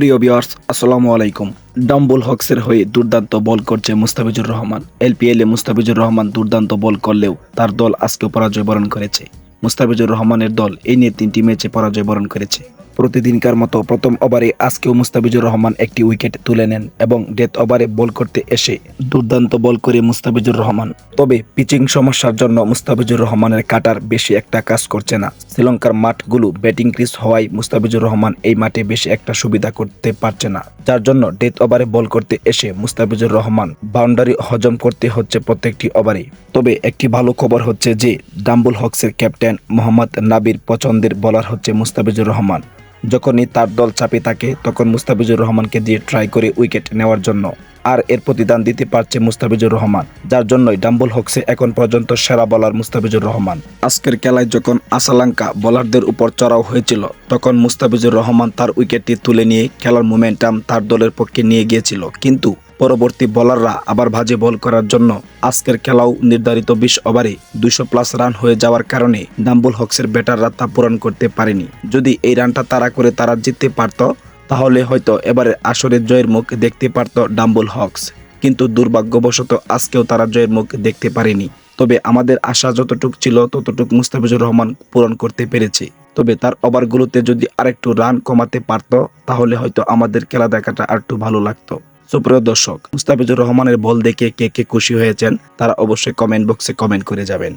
প্রিয় বিয়ার্স আসসালামু আলাইকুম। ডাম্বুল হকসের হয়ে দুর্দান্ত বল করছে মুস্তাফিজুর রহমান। এলপিএলে মুস্তাফিজুর রহমান দুর্দান্ত বল করলেও তার দল আজকে পরাজয় বরণ করেছে। মুস্তাফিজুর রহমানের দল এই নিয়ে তিনটি ম্যাচে পরাজয় বরণ করেছে। প্রতিদিনকার মতো প্রথম ওভারে আজকেও মুস্তাফিজুর রহমান একটি উইকেট তুলে নেন এবং ডেথ ওভারে বল করতে এসে দুর্দান্ত বল করে মুস্তাফিজুর রহমান। তবে পিচিং সমস্যার জন্য মুস্তাফিজুর রহমানের কাটার বেশি একটা কাজ করছে না। শ্রীলঙ্কার মাঠগুলো ব্যাটিং ক্রিজ হওয়ায় মুস্তাফিজুর রহমান এই মাঠে বেশি একটা সুবিধা করতে পারছে না। যার জন্য ডেথ ওভারে বল করতে এসে মুস্তাফিজুর রহমান বাউন্ডারি হজম করতে হচ্ছে প্রত্যেকটি ওভারে তবে একটি ভালো খবর হচ্ছে যে ডাম্বুল হক্সের ক্যাপ্টেন মোহাম্মদ নাবির পছন্দের বলার হচ্ছে মুস্তাফিজুর রহমান। যখনই তার দল চাপে থাকে, তখন মুস্তাফিজুর রহমানকে দিয়ে ট্রাই করে উইকেট নেওয়ার জন্য। আর এর প্রতিদান দিতে পারছে মুস্তাফিজুর রহমান, যার জন্যই ডাম্বল হকসে এখন পর্যন্ত সেরা বলার মুস্তাফিজুর রহমান। আজকের খেলায় যখন আসালাঙ্কা বলারদের উপর চড়াও হয়েছিল, তখন মুস্তাফিজুর রহমান তার উইকেটটি তুলে নিয়ে খেলার মোমেন্টাম তার দলের পক্ষে নিয়ে গিয়েছিল। কিন্তু পরবর্তী বলাররা আবার ভাজে বল করার জন্য আজকের খেলাও নির্ধারিত বিশ ওভারে দুইশো প্লাস রান হয়ে যাওয়ার কারণে ডাম্বুল হক্সের ব্যাটাররা তা পূরণ করতে পারেনি। যদি এই রানটা তারা করে তারা জিততে পারত, তাহলে হয়তো এবারে আসরের জয়ের মুখ দেখতে পারত ডাম্বুল হক্স। কিন্তু দুর্ভাগ্যবশত আজকেও তারা জয়ের মুখ দেখতে পারেনি। তবে আমাদের আশা যতটুক ছিল, ততটুক মুস্তাফিজুর রহমান পূরণ করতে পেরেছে। তবে তার ওভারগুলোতে যদি আরেকটু রান কমাতে পারত, তাহলে হয়তো আমাদের খেলা দেখাটা আরেকটু ভালো লাগতো। সুপ্রিয় দর্শক, মুস্তাফিজুর রহমানের বল দেখে কে কে খুশি হয়েছেন, তারা অবশ্যই কমেন্ট বক্সে কমেন্ট করে যাবেন।